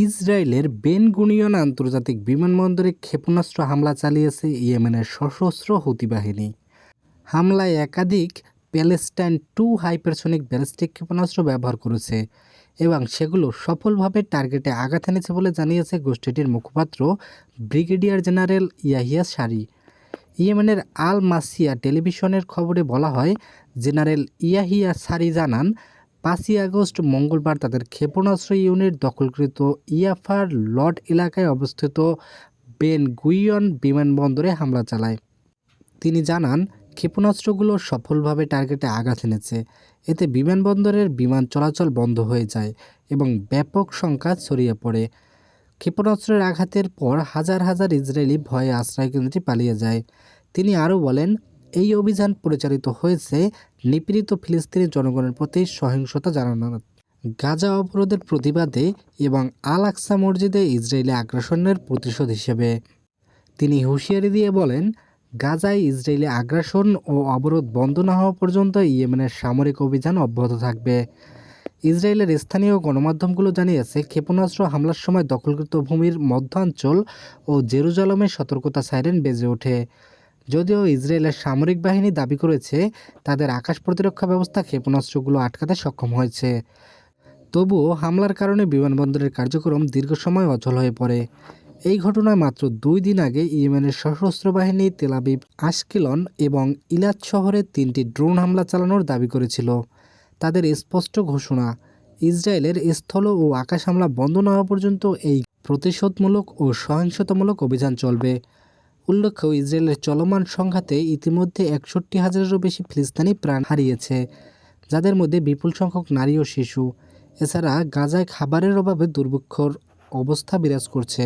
ইসরায়েলের বেন গুনিয়ন আন্তর্জাতিক বিমানবন্দরে ক্ষেপণাস্ত্র হামলা চালিয়েছে ইয়েমেনের সশস্ত্র হুতি বাহিনী। হামলায় একাধিক প্যালেস্টাইন টু হাইপারসনিক ব্যালিস্টিক ক্ষেপণাস্ত্র ব্যবহার করেছে এবং সেগুলো সফলভাবে টার্গেটে আঘাত এনেছে বলে জানিয়েছে গোষ্ঠীটির মুখপাত্র ব্রিগেডিয়ার জেনারেল ইয়াহিয়া সারি। ইয়েমেনের আল মাসিয়া টেলিভিশনের খবরে বলা হয়, জেনারেল ইয়াহিয়া সারি জানান পাঁচই আগস্ট মঙ্গলবার তাদের ক্ষেপণাস্ত্র ইউনিট দখলকৃত ইয়াফার লর্ড এলাকায় অবস্থিত বেন গুইয়ন বিমানবন্দরে হামলা চালায়। তিনি জানান, ক্ষেপণাস্ত্রগুলো সফলভাবে টার্গেটে আঘাত এনেছে। এতে বিমানবন্দরের বিমান চলাচল বন্ধ হয়ে যায় এবং ব্যাপক সংখ্যা ছড়িয়ে পড়ে। ক্ষেপণাস্ত্রের আঘাতের পর হাজার হাজার ইসরায়েলি ভয়ে আশ্রয়কেন্দ্রে পালিয়ে যায়। তিনি আরও বলেন এই অভিযান পরিচালিত হয়েছে নিপীড়িত ফিলিস্তিনি জনগণের প্রতি সহিংসতা জানানোর গাজা অবরোধের প্রতিবাদে এবং আল আকসা মসজিদে ইসরায়েলি আগ্রাসনের প্রতিশোধ হিসেবে। তিনি হুঁশিয়ারি দিয়ে বলেন, গাজায় ইসরায়েলি আগ্রাসন ও অবরোধ বন্ধ না হওয়া পর্যন্ত ইয়েমেনের সামরিক অভিযান অব্যাহত থাকবে। ইসরায়েলের স্থানীয় গণমাধ্যমগুলো জানিয়েছে, ক্ষেপণাস্ত্র হামলার সময় দখলকৃত ভূমির মধ্যাঞ্চল ও জেরুজালমে সতর্কতা সাইরেন বেজে ওঠে। যদিও ইসরায়েলের সামরিক বাহিনী দাবি করেছে, তাদের আকাশ প্রতিরক্ষা ব্যবস্থা ক্ষেপণাস্ত্রগুলো আটকাতে সক্ষম হয়েছে। তবুও হামলার কারণে বিমানবন্দরের কার্যক্রম দীর্ঘ সময় অচল হয়ে পড়ে। এই ঘটনায় মাত্র দুই দিন আগে ইয়েমেনের সশস্ত্র বাহিনী তেলাবিব আশকিলন এবং ইলাদ শহরে তিনটি ড্রোন হামলা চালানোর দাবি করেছিল। তাদের স্পষ্ট ঘোষণা, ইসরায়েলের স্থল ও আকাশ হামলা বন্ধ না হওয়া পর্যন্ত এই প্রতিশোধমূলক ও সহিংসতামূলক অভিযান চলবে। উল্লেখ্য, ইসরায়েলের চলমান সংঘাতে ইতিমধ্যে একষট্টি হাজারেরও বেশি ফিলিস্তিনি প্রাণ হারিয়েছে, যাদের মধ্যে বিপুল সংখ্যক নারী ও শিশু। এছাড়া গাজায় খাবারের অভাবে দুর্ভিক্ষর অবস্থা বিরাজ করছে।